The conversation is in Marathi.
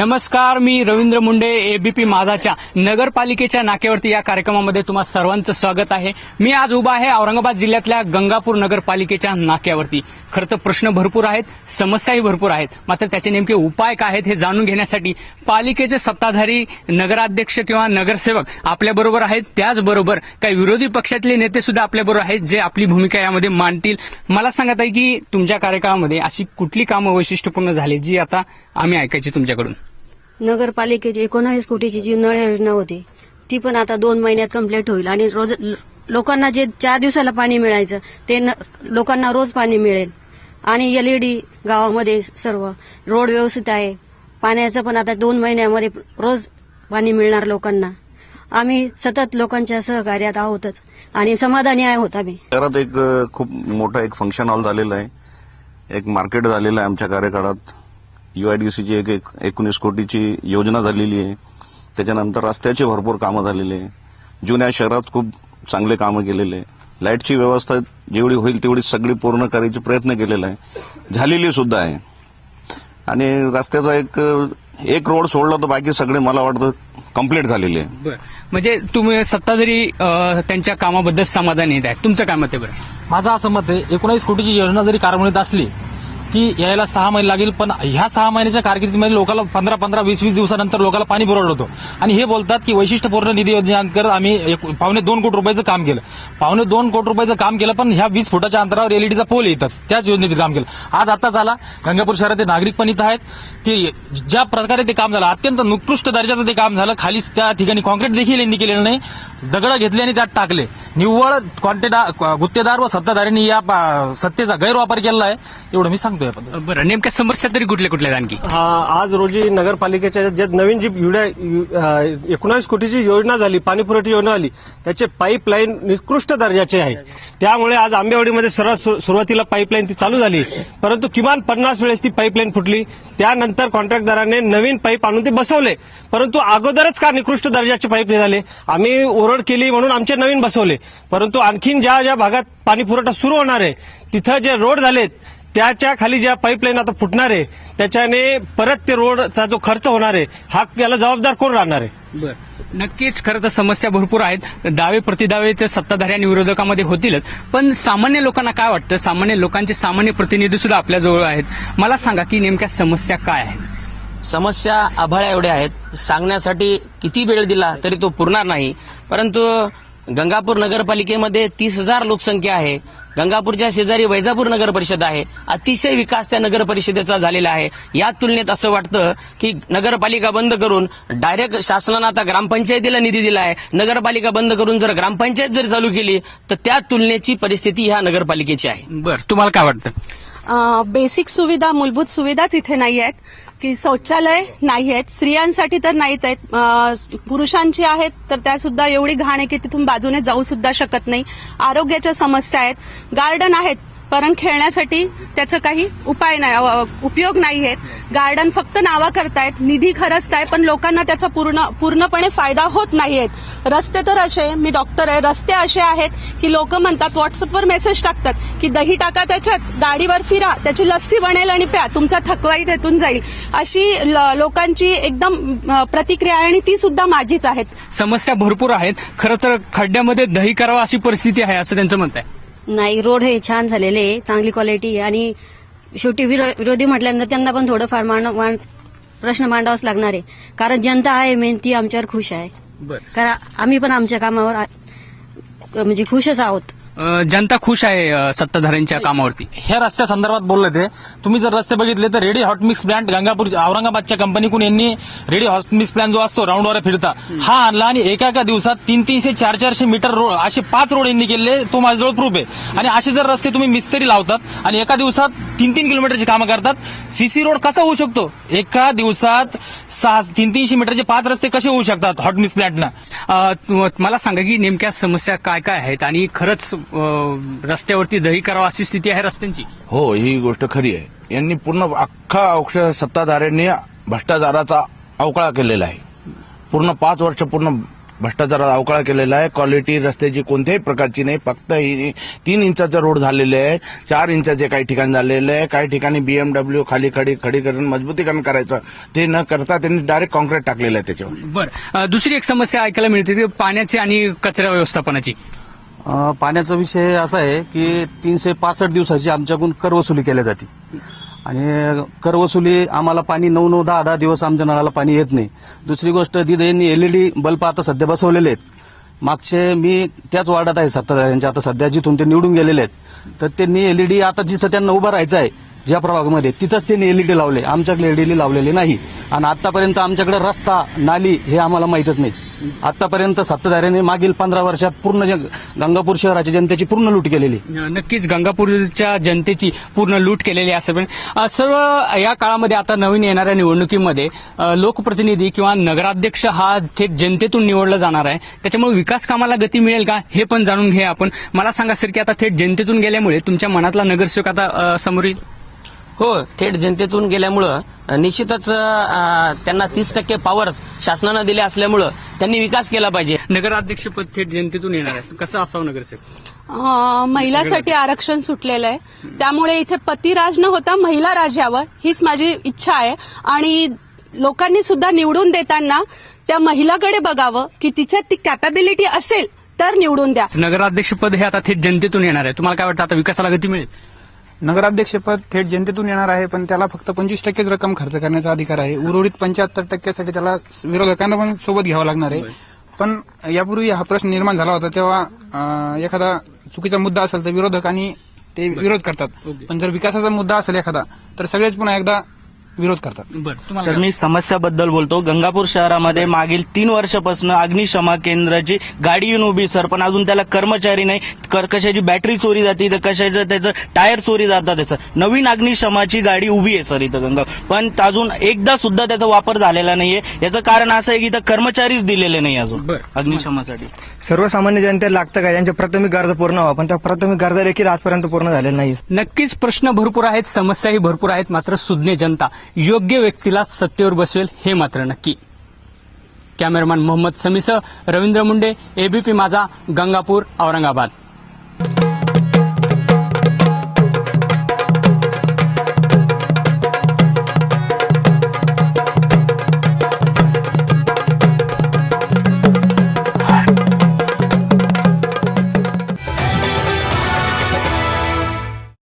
नमस्कार मी रवींद्र मुंडे एबीपी माझाच्या नगरपालिकेच्या नाक्यावरती या कार्यक्रमामध्ये तुम्हा सर्वांचं स्वागत आहे. मी आज उभा आहे औरंगाबाद जिल्ह्यातल्या गंगापूर नगरपालिकेच्या नाक्यावरती. खरं तर प्रश्न भरपूर आहेत समस्याही भरपूर आहेत. मात्र त्याचे नेमके उपाय काय आहेत हे जाणून घेण्यासाठी पालिकेचे सत्ताधारी नगराध्यक्ष किंवा नगरसेवक आपल्याबरोबर आहेत. त्याचबरोबर काही विरोधी पक्षातले नेते सुद्धा आपल्याबरोबर आहेत जे आपली भूमिका यामध्ये मांडतील. मला सांगत आहे की तुमच्या कार्यकाळामध्ये अशी कुठली कामं वैशिष्ट्यपूर्ण झाली जी आता आम्ही ऐकायची तुमच्याकडून? नगरपालिकेची एकोणावीस कोटीची जी नळ योजना होती ती पण आता दोन महिन्यात कंप्लीट होईल. आणि रोज लोकांना जे चार दिवसाला पाणी मिळायचं ते लोकांना रोज पाणी मिळेल. आणि एलईडी गावामध्ये सर्व रोड व्यवस्थित आहे. पाण्याचं पण आता दोन महिन्यामध्ये रोज पाणी मिळणार लोकांना. आम्ही सतत लोकांच्या सहकार्यात आहोतच. आणि समाधानी आहोत आम्ही. शहरात एक खूप मोठा एक फंक्शन हॉल झालेला आहे. एक मार्केट झालेलं आहे आमच्या कार्यकाळात. युआयडीसीची एक एक एकोणीस कोटीची योजना झालेली आहे. त्याच्यानंतर रस्त्याची भरपूर कामं झालेली आहे. जुन्या शहरात खूप चांगले कामं केलेले आहे. लाईटची व्यवस्था जेवढी होईल तेवढी सगळी पूर्ण करायचे प्रयत्न केलेला आहे. झालेली सुद्धा आहे. आणि रस्त्याचा एक एक रोड सोडला तर बाकी सगळे मला वाटतं कंप्लीट झालेले आहे. म्हणजे तुम्ही सत्ताधारी त्यांच्या कामाबद्दल समाधानी येत आहे तुमचं काय मत आहे बरं? माझं असं मत आहे एकोणावीस कोटीची योजना जरी कार्यान्वित असली की यायला सहा महिने लागेल पण ह्या सहा महिन्याच्या कारकिर्दीमध्ये लोकांना पंधरा पंधरा वीस वीस दिवसानंतर लोकांना पाणी पुरवठा होतो. आणि हे बोलतात की वैशिष्ट्यपूर्ण निधी योजनेअंतर्गत आम्ही एक- पावणे दोन कोटी रुपयाचं काम केलं. पावणे दोन कोटी रुपयाचं काम केलं पण ह्या वीस फुटाच्या अंतरावर एलईडीचा पोल येतच. त्याच योजनेत काम केलं. आज आताच आला गंगापूर शहरातील नागरिक पण इथं आहेत. की ज्या प्रकारे ते काम झालं अत्यंत निकृष्ट दर्जाचं ते काम झालं. खाली त्या ठिकाणी कॉन्क्रीट देखील यांनी केलेलं नाही. दगड घेतले आणि त्यात टाकले. निव्वळ कॉन्टेदार गुत्तेदार व सत्ताधाऱ्यांनी या पा- सत्तेचा गैरवापर केला आहे. एवढं मी सांगतो. याबद्दल बरं नेमक्या समस्या तरी कुठल्या कुठल्या आहेत आणखी? हा, आज रोजी नगरपालिकेच्या ज्या नवीन जी युड्या एकोणावीस कोटीची योजना झाली पाणीपुरवठी योजना आली त्याचे पाईपलाईन निकृष्ट दर्जाचे आहे. त्यामुळे आज आंबेवाडीमध्ये सर्वात सु- सुरुवातीला पाईपलाईन ती चालू झाली. परंतु किमान पन्नास वेळेस ती पाईपलाईन फुटली. त्यानंतर कॉन्ट्रॅक्टदाराने नवीन पाईप आणून ते बसवले. परंतु अगोदरच का निकृष्ट दर्जाचे पाईप झाले आम्ही ओरड केली म्हणून आमचे नवीन बसवले. परंतु आणखीन ज्या ज्या भागात पाणी पुरवठा सुरू होणार आहे तिथं जे रोड झालेत त्याच्याखाली ज्या पाईपलाईन आता फुटणार आहे त्याच्याने परत ते रोडचा जो खर्च होणार आहे हा याला जबाबदार कोण राहणार आहे? बरं. नक्कीच खरं तर समस्या भरपूर आहेत. दावे प्रतिदावे ते सत्ताधारी आणि विरोधकामध्ये होतीलच. पण सामान्य लोकांना काय वाटतं? सामान्य लोकांचे सामान्य प्रतिनिधी सुद्धा आपल्याजवळ आहेत. मला सांगा की नेमक्या समस्या काय आहेत? समस्या आभाळ्या एवढ्या आहेत. सांगण्यासाठी किती वेळ दिला तरी तो पुरणार नाही. परंतु गंगापूर नगरपालिकेमध्ये तीस हजार लोकसंख्या आहे. गंगापूरच्या शेजारी वैजापूर नगर परिषद आहे. अतिशय विकास त्या नगर परिषदेचा झालेला आहे. या तुलनेत असं वाटतं की नगरपालिका बंद करून डायरेक्ट शासनानं आता ग्रामपंचायतीला निधी दिला आहे. नगरपालिका बंद करून जर ग्रामपंचायत जर चालू केली तर त्या तुलनेची परिस्थिती ह्या नगरपालिकेची आहे. बरं तुम्हाला काय वाटतं? बेसिक सुविधा मूलभूत सुविधाच इथे नाही आहेत की शौचालय नाही आहेत स्त्रियांसाठी तर नाहीत आहेत. पुरुषांची आहेत तर त्या सुद्धा एवढी घाण आहे की तिथून बाजूने जाऊ सुद्धा शकत नाही. आरोग्याच्या समस्या आहेत. गार्डन आहेत. कारण खेळण्यासाठी त्याचं काही उपाय नाही उपयोग नाही आहेत. गार्डन फक्त नावा करतायत निधी खरचताय पण लोकांना त्याचा पूर्ण पूर्णपणे फायदा होत नाही आहेत रस्ते तर असे मी डॉक्टर आहे रस्ते असे आहेत की लोक म्हणतात व्हॉट्सअपवर मेसेज टाकतात की दही टाका त्याच्यात गाडीवर फिरा त्याची लस्सी बनेल आणि प्या तुमचा थकवाई त्यातून जाईल. अशी ल- लोकांची एकदम प्रतिक्रिया आहे आणि ती सुद्धा माझीच आहेत. समस्या भरपूर आहेत. खरं तर खड्ड्यामध्ये दही करावं अशी परिस्थिती आहे असं त्यांचं म्हणत आहे. नाही रोड हे छान झालेले आहे चांगली क्वालिटी आणि शेवटी विरो- विरोधी म्हटल्यानंतर त्यांना पण थोडंफार प्रश्न मांडावाच लागणार आहे. कारण जनता आहे मेन ती आमच्यावर खुश आहे. कारण आम्ही पण आमच्या कामावर म्हणजे खुशच आहोत. जनता खुश आहे सत्ताधाऱ्यांच्या कामावरती. ह्या रस्त्या संदर्भात बोलले ते. तुम्ही जर रस्ते बघितले तर ready hot mix plant Gangapur औरंगाबादच्या कंपनीकडून यांनी रेडी हॉट मिक्स प्लांट जो असतो राऊंडवर फिरता हा आणला आणि एका एका दिवसात तीन तीनशे चार चारशे मीटर रोड असे पाच रोड यांनी केले तो माझ्याजवळ प्रूफ आहे. आणि असे जर रस्ते तुम्ही मिस्त्री लावतात आणि एका दिवसात तीन तीन किलोमीटरची कामं करतात सीसी रोड कसा होऊ शकतो? एका दिवसात सहा तीन तीनशे मीटरचे पाच रस्ते कसे होऊ शकतात हॉट मिक्स प्लांटनं? मला सांगा की नेमक्या समस्या काय काय आहेत आणि खरंच रस्त्यावरती दही करावं अशी स्थिती आहे रस्त्यांची? हो ही गोष्ट खरी आहे. यांनी पूर्ण अख्खा अक्ष सत्ताधाऱ्यांनी भ्रष्टाचाराचा अवकाळा केलेला आहे. पूर्ण पाच वर्ष पूर्ण भ्रष्टाचारात अवकाळा केलेला आहे. क्वालिटी रस्त्याची कोणत्याही प्रकारची नाही. फक्त ही तीन इंचाचा रोड झालेले आहे. चार इंचाचे काही ठिकाणी झालेले आहे. काही ठिकाणी बीएमडब्ल्यू खाली खडी खडीकरण मजबूतीकरण करायचं. ते न करता त्यांनी डायरेक्ट कॉन्क्रीट टाकलेलं आहे त्याच्यावर. बरं. दुसरी एक समस्या ऐकायला मिळते ती पाण्याची आणि कचरा व्यवस्थापनाची. पाण्याचा विषय असा आहे की तीनशे पासष्ट दिवसाची आमच्याकडून कर वसुली जाते. आणि कर वसुली आम्हाला पाणी नऊ नऊ दहा दहा दिवस आमच्या नळाला पाणी येत नाही. दुसरी गोष्ट तिथे यांनी एलईडी बल्ब आता सध्या बसवलेले आहेत. मागचे मी त्याच वार्डात आहे सत्ताधाऱ्यांच्या आता सध्या जिथून ते निवडून गेलेले आहेत. तर त्यांनी एलईडी आता जिथं त्यांना उभं राहायचं आहे ज्या प्रभागामध्ये तिथंच त्यांनी एलईडी लावले. आमच्याकडे एलईडी लावलेली नाही. आणि आतापर्यंत आमच्याकडे रस्ता नाली हे आम्हाला माहीतच नाही. आतापर्यंत सत्ताधाऱ्यांनी मागील पंधरा वर्षात पूर्ण गंगापूर शहराच्या जनतेची पूर्ण लूट केलेली. नक्कीच गंगापूरच्या जनतेची पूर्ण लूट केलेली आहे पण. सर्व या काळामध्ये आता नवीन येणाऱ्या निवडणुकीमध्ये लोकप्रतिनिधी किंवा नगराध्यक्ष हा थेट जनतेतून निवडला जाणार आहे. त्याच्यामुळे विकास कामाला गती मिळेल का हे पण जाणून घे आपण. मला सांगा सर की आता थेट जनतेतून गेल्यामुळे तुमच्या मनातला नगरसेवक आता समोर येईल? हो थेट जनतेतून गेल्यामुळं निश्चितच त्यांना तीस टक्के पॉवर्स शासनानं दिले असल्यामुळं त्यांनी विकास केला पाहिजे. नगराध्यक्षपद थेट जनतेतून येणार आहे. कसं असावं नगरसेवक? महिलासाठी आरक्षण सुटलेलं आहे. त्यामुळे इथे पतिराज न होता महिला राज यावं हीच माझी इच्छा आहे. आणि लोकांनी सुद्धा निवडून देताना त्या महिलाकडे बघावं की तिच्यात ती कॅपॅबिलिटी असेल तर निवडून द्या. नगराध्यक्षपद हे आता थेट जनतेतून येणार आहे. तुम्हाला काय वाटतं आता विकासाला गती मिळेल? नगराध्यक्षपद थेट जनतेतून येणार आहे पण त्याला फक्त पंचवीस टक्केच रक्कम खर्च करण्याचा अधिकार आहे. उर्वरित पंच्याहत्तर टक्क्यासाठी त्याला विरोधकांना पण सोबत घ्यावं लागणार आहे. पण यापूर्वी हा प्रश्न निर्माण झाला होता तेव्हा एखादा चुकीचा मुद्दा असेल तर विरोधकांनी ते विरोध करतात. पण जर विकासाचा मुद्दा असेल एखादा तर सगळेच पुन्हा एकदा विरोध करतात. बरं सर मी समस्याबद्दल बोलतो. गंगापूर शहरामध्ये मागील तीन वर्षापासून अग्निशमा केंद्राची गाडी येऊन उभी सर. पण अजून त्याला कर्मचारी नाही. कर- कशाची बॅटरी चोरी जाते तर कशाचं त्याचं टायर चोरी जातात त्याचं नवीन अग्निशमाची गाडी उभी आहे सर इथं गंगा. पण अजून एकदा सुद्धा त्याचा वापर झालेला नाहीये. याचं कारण असं आहे की इथं कर्मचारीच दिलेले नाही अजून. अग्निशमासाठी. सर्वसामान्य जनतेला लागतं का? त्यांच्या प्राथमिक गरजा पूर्ण व्हावं. पण त्या प्राथमिक गरजा देखील आजपर्यंत पूर्ण झालेल्या नाही नक्कीच प्रश्न भरपूर आहेत समस्याही भरपूर आहेत मात्र सुज्ञ जनता. योग्य व्यक्तीला सत्तेवर बसवेल हे मात्र नक्की. कॅमेरामॅन मोहम्मद समीसह रवींद्र मुंडे एबीपी माझा गंगापूर औरंगाबाद.